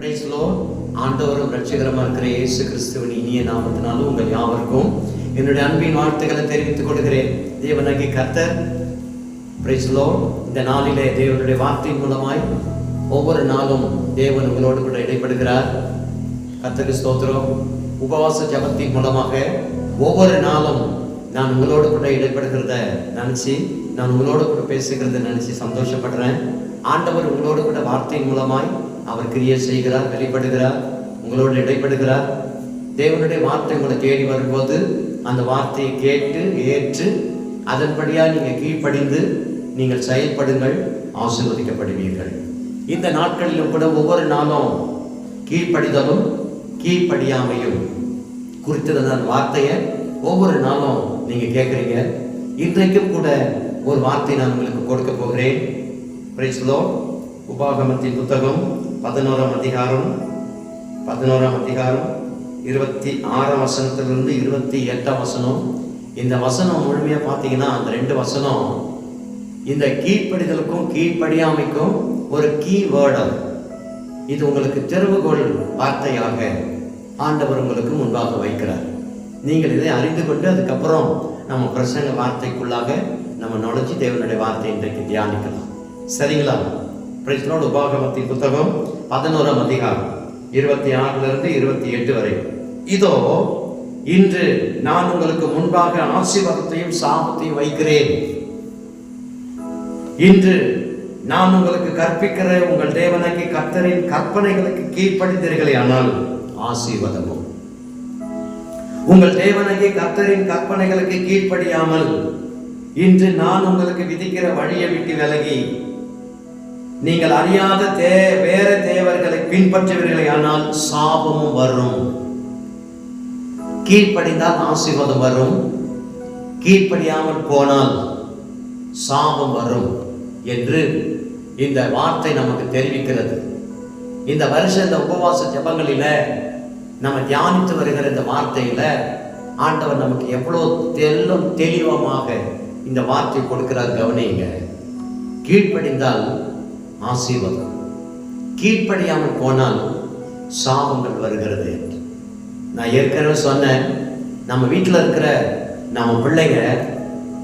பிரேஸ்லோ ஆண்டவரும் ரட்சகரமாக இருக்கிற இயேசு கிறிஸ்துவின் இனிய நாமத்தினாலும் உங்கள் யாவருக்கும் என்னுடைய அன்பின் வாழ்த்துக்களை தெரிவித்துக் கொள்கிறேன். தேவனாகி கர்த்தர் பிரேஸ்லோ இந்த நாளிலே தேவனுடைய வார்த்தையின் மூலமாய் ஒவ்வொரு நாளும் தேவன் உங்களோடு கூட இடைப்படுகிறார். கர்த்தருக்கு ஸ்தோத்திரம். உபவாச ஜபத்தின் மூலமாக ஒவ்வொரு நாளும் நான் உங்களோடு கூட இடைப்படுகிறத நினச்சி நான் உங்களோடு கூட பேசுகிறத நினச்சி சந்தோஷப்படுறேன். ஆண்டவர் உங்களோடு கூட வார்த்தையின் மூலமாய் அவர் கிரியை செய்கிறார் வெளிப்படுகிறார் உங்களோடு இடைப்படுகிறார். தேவனுடைய வார்த்தை உங்களை தேடி வரும்போது அந்த வார்த்தையை கேட்டு ஏற்று அதன்படியாக நீங்கள் கீழ்ப்படிந்து நீங்கள் செயல்படுங்கள் ஆசீர்வதிக்கப்படுவீர்கள். இந்த நாட்களிலும் கூட ஒவ்வொரு நாளும் கீழ்ப்படிதலும் கீழ்ப்படியாமையும் குறித்திருந்த வார்த்தையை ஒவ்வொரு நாளும் நீங்கள் கேட்குறீங்க. இன்றைக்கும் கூட ஒரு வார்த்தை நான் உங்களுக்கு கொடுக்க போகிறேன். பிரைஸ்லோ உபாகமத்தின் புத்தகம் பதினோராம் அதிகாரம் பதினோராம் அதிகாரம் இருபத்தி ஆறாம் வசனத்திலிருந்து இருபத்தி எட்டாம் வசனம். இந்த வசனம் முழுமையாக பார்த்தீங்கன்னா அந்த ரெண்டு வசனம் இந்த கீழ்ப்படிதலுக்கும் கீழ்ப்படியாமைக்கும் ஒரு கீ வேர்டு இது உங்களுக்கு தெருவுகோள் வார்த்தையாக ஆண்டவர் உங்களுக்கு முன்பாக வைக்கிறார். நீங்கள் இதை அறிந்து கொண்டு அதுக்கப்புறம் நம்ம பிரசங்க வார்த்தைக்குள்ளாக நம்ம நுழைச்சி தேவனுடைய வார்த்தை இன்றைக்கு தியானிக்கலாம். சரிங்களா? பிரைஸ்லோடு உபாகமத்தின் புத்தகம் பதினோராம் அதிகாரம் இருபத்தி ஆறுல இருந்து இருபத்தி எட்டு வரை. இதோ இன்று நான் உங்களுக்கு முன்பாக ஆசீர்வாதத்தையும் சாபத்தையும் வைக்கிறேன். இன்று நான் உங்களுக்கு கற்பிக்கிற உங்கள் தேவனாகி கர்த்தரின் கற்பனைகளுக்கு கீழ்ப்படிந்தீர்களே ஆனால் ஆசீர்வாதமும். உங்கள் தேவனாகி கர்த்தரின் கற்பனைகளுக்கு கீழ்ப்படியாமல் இன்று நான் உங்களுக்கு விதிக்கிற வழியை விட்டு விலகி நீங்கள் அறியாத தே வேற தேவர்களை பின்பற்றுவீர்களே ஆனால் சாபமும் வரும். கீழ்ப்படிந்தால் ஆசீர்வாதம் வரும். கீழ்ப்படியாமல் போனால் சாபம் வரும் என்று இந்த வார்த்தை நமக்கு தெரிவிக்கிறது. இந்த வருஷம் இந்த உபவாச ஜபங்களில நம்ம தியானித்து வருகிற இந்த வார்த்தையில ஆண்டவர் நமக்கு எவ்வளோ தெல்லும் தெளிவமாக இந்த வார்த்தை கொடுக்கிறார் கவனிங்க கீழ்ப்படிந்தால் ஆசீர்வாதம். கீழ்ப்படியாமல் போனால் சாபங்கள் வருகிறது என்று. நான் ஏற்கனவே சொன்னேன் நம்ம வீட்டில் இருக்கிற நம்ம பிள்ளைங்க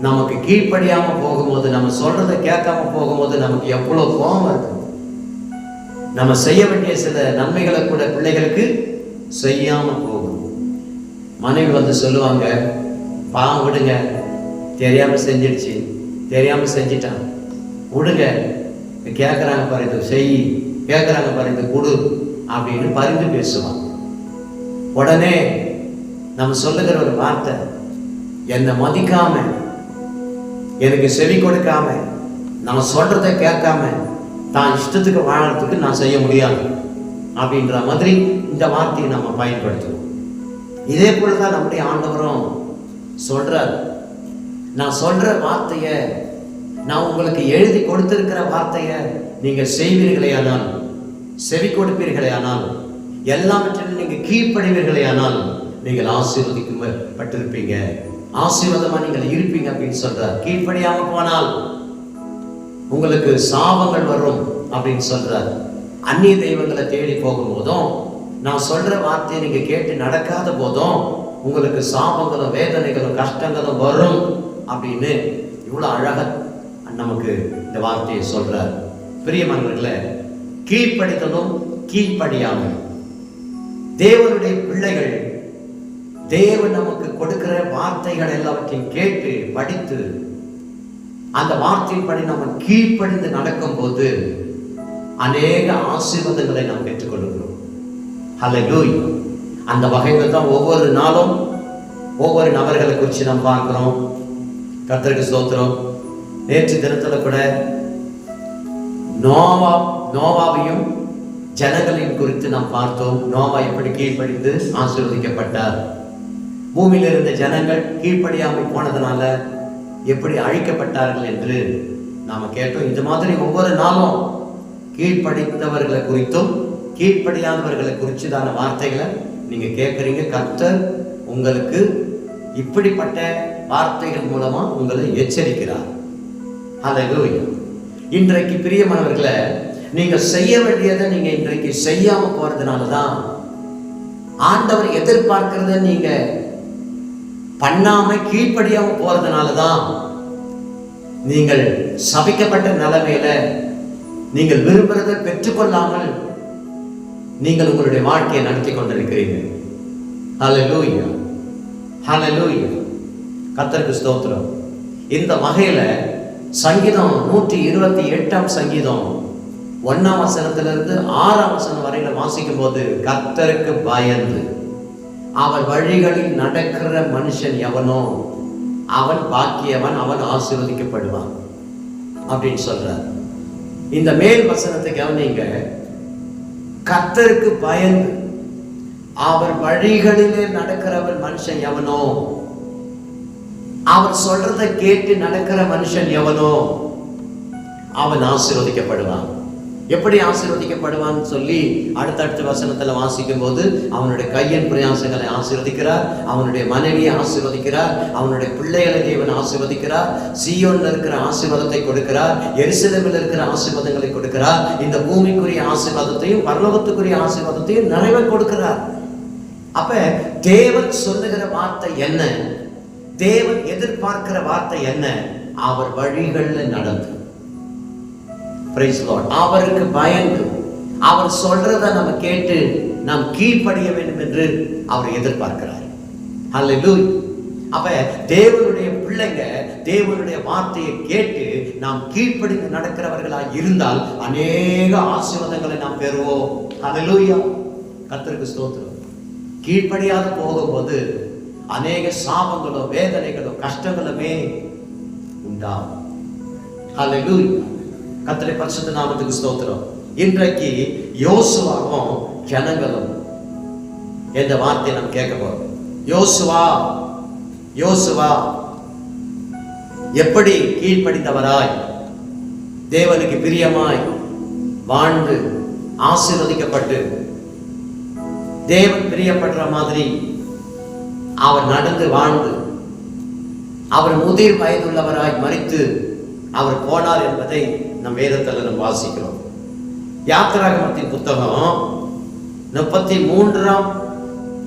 நமக்கு கீழ்ப்படியாமல் போகும்போது நம்ம சொல்றதை கேட்காம போகும்போது நமக்கு எவ்வளோ கோபம் இருக்கும் நம்ம செய்ய வேண்டிய சில நன்மைகளை கூட பிள்ளைகளுக்கு செய்யாம போகும். மனைவி வந்து சொல்லுவாங்க பாவம் விடுங்க தெரியாம செஞ்சிடுச்சு தெரியாம செஞ்சிட்டான். விடுங்க கேட்குறாங்க பாரு இது செய். கேட்குறாங்க பாரு இது கொடு அப்படின்னு பரிந்து பேசுவான். உடனே நம்ம சொல்லுகிற ஒரு வார்த்தை என்னை மதிக்காம எனக்கு செவி கொடுக்காம நம்ம சொல்றத கேட்காம தான் இஷ்டத்துக்கு வாழறதுக்கு நான் செய்ய முடியாது அப்படின்ற மாதிரி இந்த வார்த்தையை நம்ம பயன்படுத்துவோம். இதே போல தான் நம்முடைய ஆண்டவரும் சொல்றார். நான் சொல்ற வார்த்தையை நான் உங்களுக்கு எழுதி கொடுத்திருக்கிற வார்த்தையை நீங்கள் செய்வீர்களே ஆனால் செவி கொடுப்பீர்களே ஆனால் எல்லாவற்றிலும் நீங்கள் கீழ்ப்படைவீர்களே ஆனால் நீங்கள் ஆசீர்வதிக்கப்பட்டிருப்பீங்க. ஆசீர்வாதமா நீங்கள் இருப்பீங்க அப்படின்னு சொல்றார். கீழ்ப்படியாம போனால் உங்களுக்கு சாபங்கள் வரும் அப்படின்னு சொல்றார். அந்நிய தெய்வங்களை தேடி போகும்போதும் நான் சொல்ற வார்த்தையை நீங்க கேட்டு நடக்காத போதும் உங்களுக்கு சாபங்களும் வேதனைகளும் கஷ்டங்களும் வரும் அப்படின்னு இவ்வளவு அழகா நமக்கு இந்த வார்த்தையை சொல்றார் பிரியமானவர்களை கீழ்ப்படித்ததும் கீழ்ப்படியாமல். தேவனுடைய பிள்ளைகள் தேவன் நமக்கு கொடுக்கிற வார்த்தைகள் எல்லாவற்றையும் கேட்டு படித்து அந்த வார்த்தையின்படி நம்ம கீழ்ப்படிந்து நடக்கும் போது அநேக ஆசீர்வாதங்களை நாம் பெற்றுக்கொள்கிறோம். ஹalleluya அந்த வகையில் தான் ஒவ்வொரு நாளும் ஒவ்வொரு நபர்களை குறித்து நாம் பார்க்கிறோம். கத்திரிக்கு ஸ்தோத்திரம். நேற்று தினத்துல கூட நோவா நோவாவையும் ஜனங்களையும் குறித்து நாம் பார்த்தோம். நோவா எப்படி கீழ்ப்படிந்து ஆசீர்வதிக்கப்பட்டார். பூமியில் இருந்த ஜனங்கள் கீழ்ப்படியாமல் போனதுனால எப்படி அழிக்கப்பட்டார்கள் என்று நாம் கேட்டோம். இந்த மாதிரி ஒவ்வொரு நாளும் கீழ்ப்படித்தவர்களை குறித்தும் கீழ்ப்படியாதவர்களை குறிச்சுதான வார்த்தைகளை நீங்கள் கேட்குறீங்க. கர்த்தர் உங்களுக்கு இப்படிப்பட்ட வார்த்தைகள் மூலமாக உங்களை எச்சரிக்கிறார். ஹalleluya இன்றைக்கு பிரியமானவர்களை நீங்கள் செய்ய வேண்டியதை நீங்கள் இன்றைக்கு செய்யாமல் போகிறதுனால தான் ஆண்டவர் எதிர்பார்க்கிறத நீங்கள் பண்ணாமல் கீழ்ப்படியாமல் போகிறதுனால தான் நீங்கள் சபிக்கப்பட்ட நிலைமையில நீங்கள் விரும்புகிறத பெற்றுக்கொள்ளாமல் நீங்கள் உங்களுடைய வாழ்க்கையை நடத்தி கொண்டிருக்கிறீர்கள். ஹalleluya ஹalleluya கர்த்தருக்கு ஸ்தோத்திரம். இந்த வகையில் சங்கீதம் நூற்றி இருபத்தி எட்டாம் சங்கீதம். ஒன்னாம் வசனத்திலிருந்து ஆறாம் வசனம் வரையில வாசிக்கும் போது கர்த்தருக்கு பயந்து அவர் வழிகளில் நடக்கிற மனுஷன் எவனோ அவன் பாக்கியவன் அவன் ஆசீர்வதிக்கப்படுவான் அப்படின்னு சொல்றார். இந்த மேல் வசனத்தை கவனிங்க. கர்த்தருக்கு பயந்து அவர் வழிகளிலே நடக்கிறவன் மனுஷன் எவனோ அவர் சொல்றதை கேட்டு நடக்கிற மனுஷன் எவனோ அவன் ஆசீர்வதிக்கப்படுவான். எப்படி ஆசீர்வதிக்கப்படுவான்னு சொல்லி அடுத்தடுத்த வசனத்துல வாசிக்கும் போது அவனுடைய கையின் பிரயாசங்களை ஆசீர்வதிக்கிறார் அவனுடைய மனைவியை ஆசீர்வதிக்கிறார் அவனுடைய பிள்ளைகளை தேவன் ஆசீர்வதிக்கிறார் சியோன்ல இருக்கிற ஆசீர்வாதத்தை கொடுக்கிறார் எருசலேமில் இருக்கிற ஆசீர்வாதங்களை கொடுக்கிறார் இந்த பூமிக்குரிய ஆசீர்வாதத்தையும் பரலோகத்துக்குரிய ஆசீர்வாதத்தையும் நிறைவே கொடுக்கிறார். அப்ப தேவன் சொல்லுகிற வார்த்தை என்ன? தேவன் எதிர்பார்க்கிற வார்த்தை என்ன? அவர் வழிகளில் நடந்து. அவருக்கு பயந்து. அவர் சொல்றத நம்ம கேட்டு நாம் கீழ்ப்படிய வேண்டும் என்று அவர் எதிர்பார்க்கிறார். அல்ல அப்ப தேவனுடைய பிள்ளைங்க தேவனுடைய வார்த்தையை கேட்டு நாம் கீழ்ப்படிந்து நடக்கிறவர்களாக இருந்தால் அநேக ஆசீர்வாதங்களை நாம் பெறுவோம். Hallelujah. கர்த்தருக்கு ஸ்தோத்திரம். கீழ்ப்படியாது போகும்போது அநேக சாபங்களோ வேதனைகளோ கஷ்டங்களுமே உண்டாகும். அல்லது கர்த்தருடைய பரிசுத்த நாமத்துக்கு ஸ்தோத்திரம். இன்றைக்கு யோசுவாவும் ஜனங்களும் என்ற வார்த்தையை நம்ம கேட்க போறோம். யோசுவா யோசுவா எப்படி கீழ்ப்படிந்தவராய்? தேவனுக்கு பிரியமாய் வாழ்ந்து ஆசீர்வதிக்கப்பட்டு தேவன் பிரியப்படுற மாதிரி அவர் நடந்து வாழ்ந்து அவர் முதிர் வயதுள்ளவராய் மறித்து அவர் போனார் என்பதை நம் வேதத்தில் நம் வாசிக்கிறோம். யாத்திராகமத்தின் புத்தகம் முப்பத்தி மூன்றாம்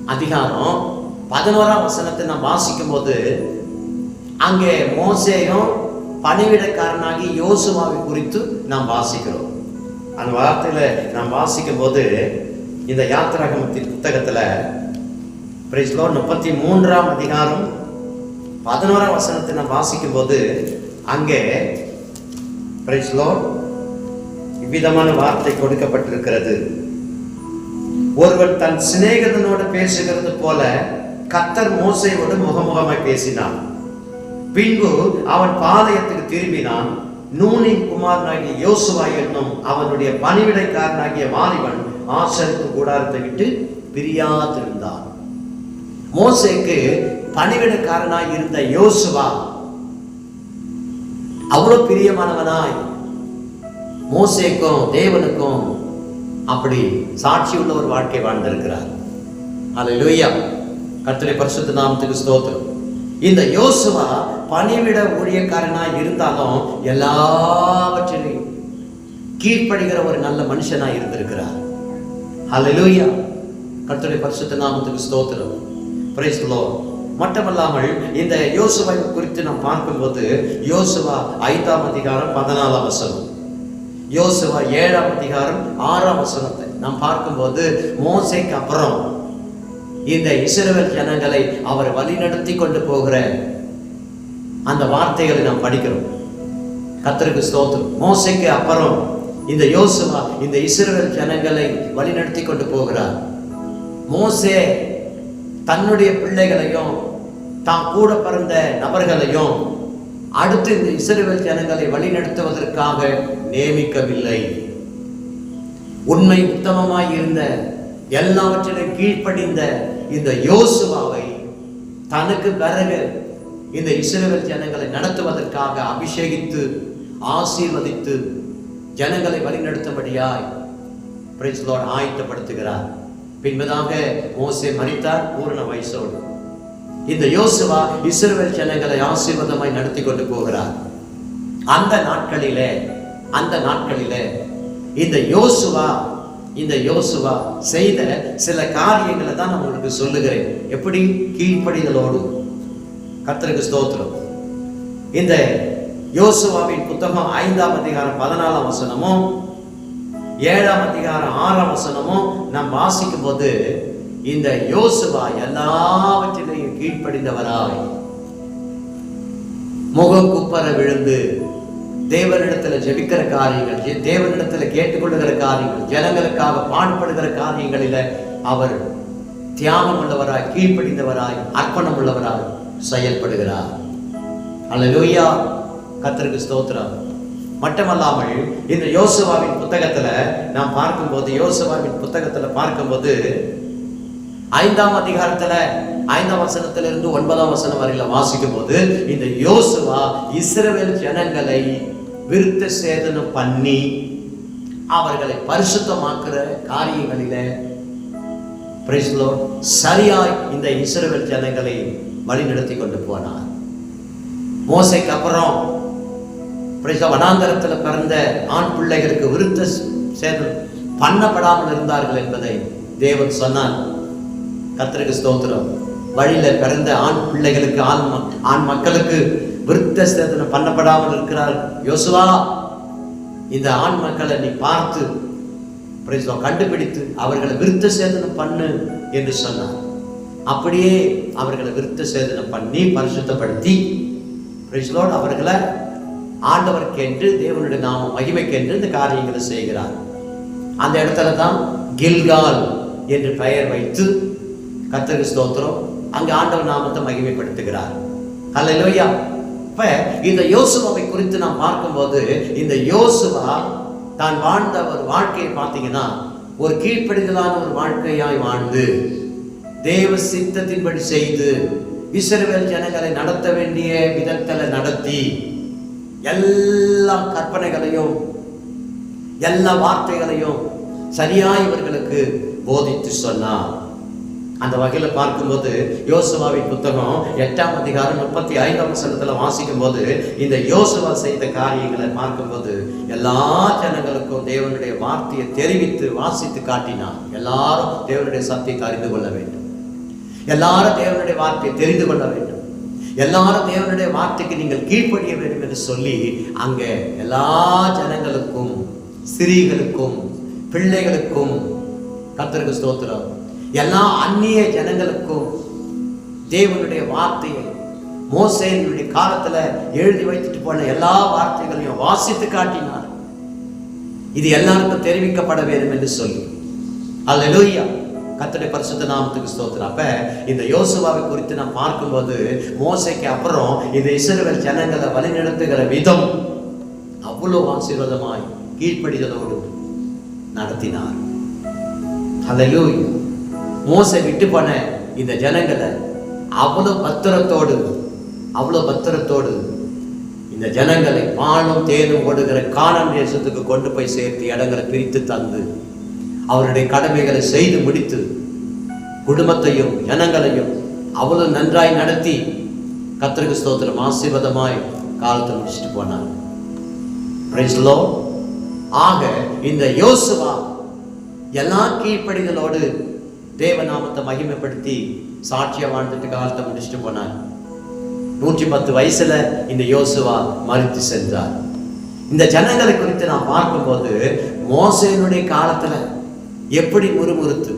அதிகாரம் பதினோராம் வசனத்தை நாம் வாசிக்கும் போது அங்கே மோசேயும் பணிவிடக்காரனாகி யோசுவாவை குறித்து நாம் வாசிக்கிறோம். அந்த வார்த்தையில நாம் வாசிக்கும் போது இந்த யாத்திராகமத்தின் புத்தகத்துல பிரைஸ்லோ முப்பத்தி மூன்றாம் அதிகாரம் பதினோராம் வசனத்தை நான் வாசிக்கும் போது அங்கே பிரைஸ்லோ இவ்விதமான வார்த்தை கொடுக்கப்பட்டிருக்கிறது. ஒருவன் தன் சிநேகிதனோடு பேசுகிறது போல கத்தர் மோசையோடு முகமுகமாய் பேசினான். பின்பு அவன் பாளையத்துக்கு திரும்பினான். நூனின் குமாரனாகிய யோசுவா என்னும் அவனுடைய பணிவிடைக்காரனாகிய வாலிபன் ஆசரிப்பு கூடாரத்தை விட்டு பிரியாதிருந்தான். மோசேக்கு பணிவிடக்காரனாய் இருந்த யோசுவா அவ்வளவு பிரியமானவனாய். மோசேக்கும் தேவனுக்கும் அப்படி சாட்சி உள்ள ஒரு வாழ்க்கை வாழ்ந்திருக்கிறார். லூயா கட்தலை பரிசுத்த நாமத்துக்கு ஸ்தோத்திரம். இந்த யோசுவா பணிவிட ஊழியக்காரனாய் இருந்தாலும் எல்லாவற்றிலையும் கீழ்ப்படுகிற ஒரு நல்ல மனுஷனாய் இருந்திருக்கிறார். அல்லேலூயா கர்த்தருடைய பரிசுத்த நாமத்துக்கு ஸ்தோத்திரம். பிரைஸ்லோ மட்டுமல்லாமல் இந்த யோசுவை குறித்து நாம் பார்க்கும்போது யோசுவா ஐந்தாம் அதிகாரம் பதினாலாம் வசனம். யோசுவா ஏழாம் அதிகாரம் ஆறாம் வசனத்தை நாம் பார்க்கும்போது மோசைக்கு அப்புறம் இந்த இஸ்ரவேல் ஜனங்களை அவர் வழிநடத்தி கொண்டு போகிற அந்த வார்த்தைகளை நாம் படிக்கிறோம். கத்தருக்கு ஸ்தோத்திரம். மோசைக்கு அப்புறம் இந்த யோசுவா இந்த இஸ்ரவேல் ஜனங்களை வழிநடத்தி கொண்டு போகிறார். மோசே தன்னுடைய பிள்ளைகளையும் தான் கூட பிறந்த நபர்களையும் அடுத்து இந்த இசைவல் ஜனங்களை வழிநடத்துவதற்காக நியமிக்கவில்லை. உண்மை உத்தமமாய் இருந்த எல்லாவற்றிலும் கீழ்ப்படிந்த இந்த யோசுவாவை தனக்கு பிறகு இந்த இசைவல் ஜனங்களை நடத்துவதற்காக அபிஷேகித்து ஆசீர்வதித்து ஜனங்களை வழிநடத்தும்படியாய் பிரிஸ்லோர் ஆயத்தப்படுத்துகிறார். பின்பதாக மோசே மறித்தார் பூரண வயசோடு. இந்த யோசுவா இஸ்ரவேல் ஜனங்களை ஆசீர்வாதமாய் நடத்தி கொண்டு போகிறார். அந்த நாட்களிலே அந்த நாட்களிலே இந்த யோசுவா இந்த யோசுவா செய்த சில காரியங்களை தான் நான் உங்களுக்கு சொல்லுகிறேன். எப்படி? கீழ்ப்படிதலோடு. கர்த்தருக்கு ஸ்தோத்திரம். இந்த யோசுவாவின் புத்தகம் ஐந்தாம் அதிகாரம் பதினாலாம் வசனமும் ஏழாம் அதிகாரம் ஆறாம் வசனமும் நாம் வாசிக்கும் போது இந்த யோசுவா எல்லாவற்றிலையும் கீழ்ப்படிந்தவராய். முகக்குப்பர விழுந்து தேவனிடத்துல ஜெபிக்கிற காரியங்கள் தேவனிடத்துல கேட்டுக்கொள்ளுகிற காரியங்கள் ஜனங்களுக்காக பாடுபடுகிற காரியங்களில அவர் தியாகம் உள்ளவராய் கீழ்ப்படிந்தவராய் அர்ப்பணம் உள்ளவராய் செயல்படுகிறார். அல்லேலூயா கர்த்தருக்கு ஸ்தோத்திரம். மட்டுமல்லாமல் இந்த யோசுவாவின் புத்தகத்துல நாம் பார்க்கும்போது யோசுவாவின் புத்தகத்துல பார்க்கும்போது ஐந்தாம் அதிகாரத்துல ஐந்தாம் வசனத்திலிருந்து ஒன்பதாம் வசனம் வரையில வாசிக்கும் போது இந்த யோசுவா இஸ்ரவேல் ஜனங்களை விருத்த சேதனம் பண்ணி அவர்களை பரிசுத்தமாக்குற காரியங்களில praise சரியாய் இந்த இஸ்ரவேல் ஜனங்களை வழிநடத்தி கொண்டு போனார். மோசைக்கு அப்புறம் praise வனாந்தரத்தில் பிறந்த ஆண் பிள்ளைகளுக்கு விருத்த சேதம் பண்ணப்படாமல் இருந்தார்கள் என்பதை தேவன் சொன்னார். கர்த்தருக்கு ஸ்தோத்திரம். வழியில் பிறந்த ஆண் பிள்ளைகளுக்கு ஆண் மக்- ஆண் மக்களுக்கு விருத்த சேதனை பண்ணப்படாமல் இருக்கிறார். யோசுவா இந்த ஆண் மக்களை நீ பார்த்து praise கண்டுபிடித்து அவர்களை விருத்த சேதனை பண்ணு என்று சொன்னார். அப்படியே அவர்களை விருத்த சேதனை பண்ணி பரிசுத்தப்படுத்தி praise அவர்களை ஆண்டவருக்கென்று தேவனுடைய நாம மகிமைக்கென்று இந்த காரியங்களை செய்கிறார். அந்த இடத்துல தான் கில்கால் என்று பெயர் வைத்து கர்த்தருக்கு ஸ்தோத்திரம். அங்கே ஆண்டவர் நாமத்தை மகிமைப்படுத்துகிறார். அல்லேலூயா இப்ப இந்த யோசுவாவை குறித்து நாம் பார்க்கும்போது இந்த யோசுவா தான் வாழ்ந்த ஒரு வாழ்க்கையை பார்த்தீங்கன்னா ஒரு கீழ்ப்படிதலான ஒரு வாழ்க்கையாய் வாழ்ந்து தேவ சித்தத்தின்படி செய்து இஸ்ரவேல் ஜனங்களை நடத்த வேண்டிய விதத்தில் நடத்தி எல்லா கற்பனைகளையும் எல்லா வார்த்தைகளையும் சரியாய் இவர்களுக்கு போதித்து சொன்னார். அந்த வகையில் பார்க்கும்போது யோசுவாவின் புத்தகம் எட்டாம் அதிகாரம் முப்பத்தி ஐந்தாம் வசனத்தில் வாசிக்கும் போது இந்த யோசுவா செய்த காரியங்களை பார்க்கும்போது எல்லா ஜனங்களுக்கும் தேவனுடைய வார்த்தையை தெரிவித்து வாசித்து காட்டினார். எல்லாரும் தேவனுடைய சத்தியத்தை அறிந்து கொள்ள வேண்டும். எல்லாரும் தேவனுடைய வார்த்தையை தெரிந்து கொள்ள வேண்டும். எல்லாரும் தேவனுடைய வார்த்தைக்கு நீங்கள் கீழ்ப்படிய வேண்டும் என்று சொல்லி அங்கே எல்லா ஜனங்களுக்கும் ஸ்திரீகளுக்கும் பிள்ளைகளுக்கும் கர்த்தருக்கு ஸ்தோத்திரம். எல்லா அந்நிய ஜனங்களுக்கும் தேவனுடைய வார்த்தையை மோசையினுடைய காலத்தில் எழுதி வைத்துட்டு போன எல்லா வார்த்தைகளையும் வாசித்து காட்டினார். இது எல்லாருக்கும் தெரிவிக்கப்பட வேண்டும் என்று சொல்லி. அல்லேலூயா கத்தடி பரிசுத்த நாமத்துக்கு ஸ்தோத்திரம். அப்ப இந்த யோசுவாவை குறித்து நான் பார்க்கும்போது மோசைக்கு அப்புறம் இந்த இஸ்ரவேல் ஜனங்களை வழிநடத்துகிற விதம் அவ்வளோ ஆசீர்வாதமாய் கீழ்ப்படிதலோடு நடத்தினார். அதையோ மோசை விட்டு போன இந்த ஜனங்களை அவ்வளோ பத்திரத்தோடு அவ்வளோ பத்திரத்தோடு இந்த ஜனங்களை பாலும் தேனும் ஓடுகிற காணான் தேசத்துக்கு கொண்டு போய் சேர்த்து இடங்களை பிரித்து தந்து அவருடைய கடமைகளை செய்து முடித்து குடும்பத்தையும் ஜனங்களையும் அவ்வளவு நன்றாய் நடத்தி கர்த்தருக்கு ஸ்தோத்திரம். ஆசீர்வாதமாய் காலத்தை முடிச்சுட்டு போனார். பிரைஸ்லோ ஆக இந்த யோசுவா எல்லா கீழ்ப்படிதலோடு தேவநாமத்தை மகிமைப்படுத்தி சாட்சியா வாழ்ந்துட்டு காலத்தை முடிச்சுட்டு போனார். நூற்றி பத்து வயசுல இந்த யோசுவா மறித்து சென்றார். இந்த ஜனங்களை குறித்து நான் பார்க்கும்போது மோசையினுடைய காலத்துல எப்படி முறுமுறுத்து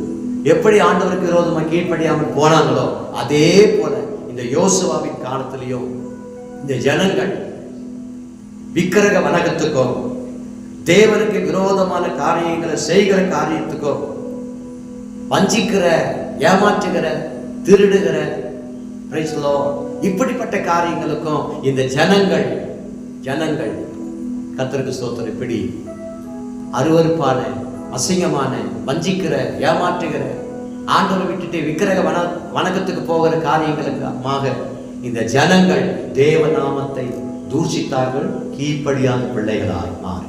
எப்படி ஆண்டவருக்கு விரோதமாக கீழ்ப்படியாமல் போனாங்களோ அதே போல இந்த யோசுவாவின் காலத்திலையும் இந்த ஜனங்கள் விக்கிரக வணக்கத்துக்கும் தேவனுக்கு விரோதமான காரியங்களை செய்கிற காரியத்துக்கும் வஞ்சிக்கிற ஏமாற்றுகிற திருடுகிற இப்படிப்பட்ட காரியங்களுக்கும் இந்த ஜனங்கள் ஜனங்கள் கத்தருக்கு ஸ்தோத்திரம் இப்படி அருவருப்பான அசிங்கமான வஞ்சிக்கிற ஏமாற்றுகிற ஆண்டவரை விட்டுட்டு விக்கிரக வன வணக்கத்துக்கு போகிற காரியங்களுக்காக இந்த ஜனங்கள் தேவ நாமத்தை தூஷித்தார்கள். கீழ்ப்படியாத பிள்ளைகளாய் மாறி.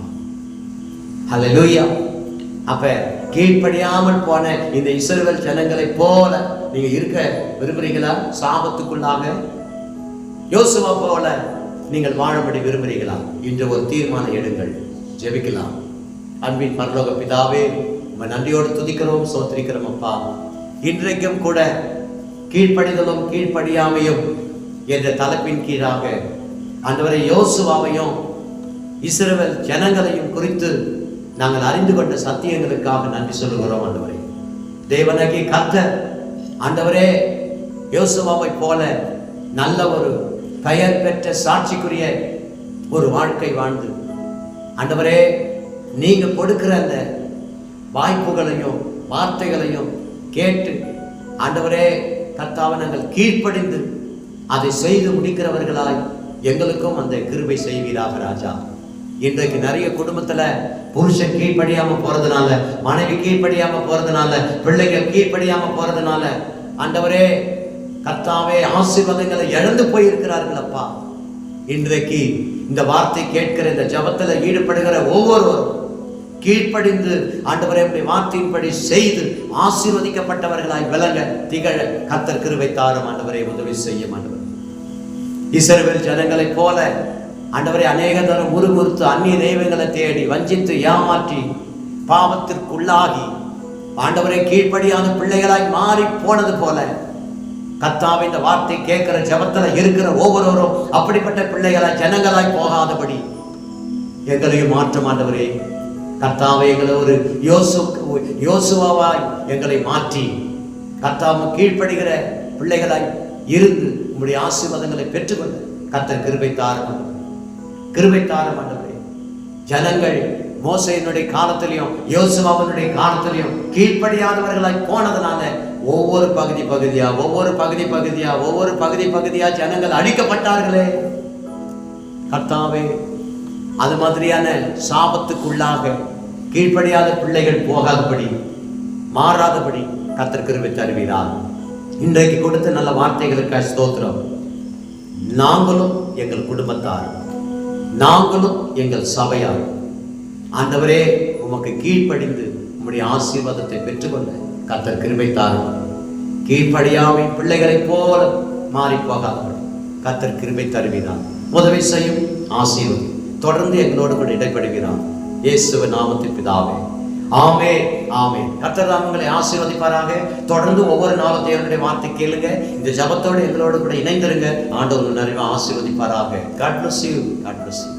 ஹalleluya அப்ப கீழ்ப்படியாமல் போன இந்த இஸ்ரவேல் ஜனங்களை போல நீங்க இருக்க விரும்புறீங்களா? சாபத்துக்குள்ளாக? யோசுவா போல நீங்கள் வாழும்படி விரும்புறீங்களா? இன்று ஒரு தீர்மானம் எடுங்கள். ஜெபிக்கலாம். அன்பின் பரலோக பிதாவே உங்க நன்றியோடு துதிக்கிறோம் சோத்திரிக்கிறோம் அப்பா. இன்றைக்கும் கூட கீழ்ப்படிதலும் கீழ்ப்படியாமையும் என்ற தலைப்பின் கீழாக அந்தவரை யோசுவாவையும் இஸ்ரவேல் ஜனங்களையும் குறித்து நாங்கள் அறிந்து கொண்ட சத்தியங்களுக்காக நன்றி சொல்லுகிறோம் ஆண்டவரே தேவனகி கத்த ஆண்டவரே யோசுவாவை போல நல்ல ஒரு பெயர் பெற்ற சாட்சிக்குரிய ஒரு வாழ்க்கை வாழ்ந்து ஆண்டவரே நீங்கள் கொடுக்கிற அந்த வாய்ப்புகளையும் வார்த்தைகளையும் கேட்டு ஆண்டவரே கர்த்தாவை நாங்கள் கீழ்ப்படிந்து அதை செய்து முடிக்கிறவர்களாய் எங்களுக்கும் அந்த கிருபை செய்வீராக ராஜா. இன்றைக்கு நிறைய குடும்பத்தில் புருஷன் கீழ்ப்படியாம போறதுனால மனைவி கீழ்ப்படியாம போறதுனால பிள்ளைகள் கீழ்ப்படியாம போறதுனால ஆண்டவரே கர்த்தாவே ஆசீர்வாதங்களை இழந்து போயிருக்கிறார்கள் அப்பா. இன்றைக்கு இந்த வார்த்தை கேட்கிற இந்த ஜபத்தில் ஈடுபடுகிற ஒவ்வொருவரும் கீழ்ப்படிந்து ஆண்டவரை அப்படி வார்த்தையின்படி செய்து ஆசீர்வதிக்கப்பட்டவர்களாய் விளங்க திகழ கத்தர் கிருவை தாரும் ஆண்டவரை உதவி செய்யும் ஆண்டவர். இஸ்ரவேல் ஜனங்களைப் போல ஆண்டவரை அநேக தரம் முறுமுறுத்து அந்நிய தெய்வங்களை தேடி வஞ்சித்து ஏமாற்றி பாவத்திற்குள்ளாகி ஆண்டவரை கீழ்ப்படியாத பிள்ளைகளாய் மாறி போனது போல கத்தாவை இந்த வார்த்தை கேட்கிற ஜபத்தில் இருக்கிற ஒவ்வொருவரும் அப்படிப்பட்ட பிள்ளைகளாய் ஜனங்களாய் போகாதபடி எங்களையும் மாற்றம் ஆண்டவரே. கர்த்தாவை எங்களை ஒரு யோசு யோசுவாவாய் எங்களை மாற்றி. கர்த்தாவை கீழ்ப்படுகிற பிள்ளைகளாய் இருந்து உங்களுடைய ஆசீர்வாதங்களை பெற்றுக்கொண்டு கர்த்தர் கிருபை தாரும் கிருபை தாரும் ஆண்டவரே. ஜனங்கள் மோசையினுடைய காலத்திலையும் யோசுவாவினுடைய காலத்திலையும் கீழ்ப்படியாதவர்களாய் போனதுனால ஒவ்வொரு பகுதி பகுதியா ஒவ்வொரு பகுதி பகுதியா ஒவ்வொரு பகுதி பகுதியா ஜனங்கள் அழிக்கப்பட்டார்களே கர்த்தாவே அது மாதிரியான சாபத்துக்குள்ளாக கீழ்ப்படியாத பிள்ளைகள் போகாதபடி மாறாதபடி கத்திருக்கிறவை தருவினார் இன்றைக்கு கொடுத்த நல்ல வார்த்தைகளுக்காக ஸ்தோத்திரம். நாங்களும் எங்கள் குடும்பத்தார் நாங்களும் எங்கள் சபையார் ஆண்டவரே உமக்கு கீழ்ப்படிந்து உம்முடைய ஆசீர்வாதத்தை பெற்றுக்கொள்ள கத்தர் கிருபை தாரும். கீழ்ப்படியாமை பிள்ளைகளைப் போல மாறி போகாதபடி கத்தர் கிருபை தருவினார் உதவி செய்யும் ஆசீர்வதி. தொடர்ந்து எங்களோடு கூட இடைப்படுகிறான் இயேசுவ நாமத்தில் பிதாவே. ஆமே ஆமே கர்த்தர் நாமங்களை ஆசீர்வதிப்பாராக. தொடர்ந்து ஒவ்வொரு நாளும் தேவனுடைய வார்த்தை கேளுங்க. இந்த ஜபத்தோடு எங்களோடு கூட இணைந்திருங்க. ஆண்டவர் நிறைவாக ஆசீர்வதிப்பாராக. God bless you God bless you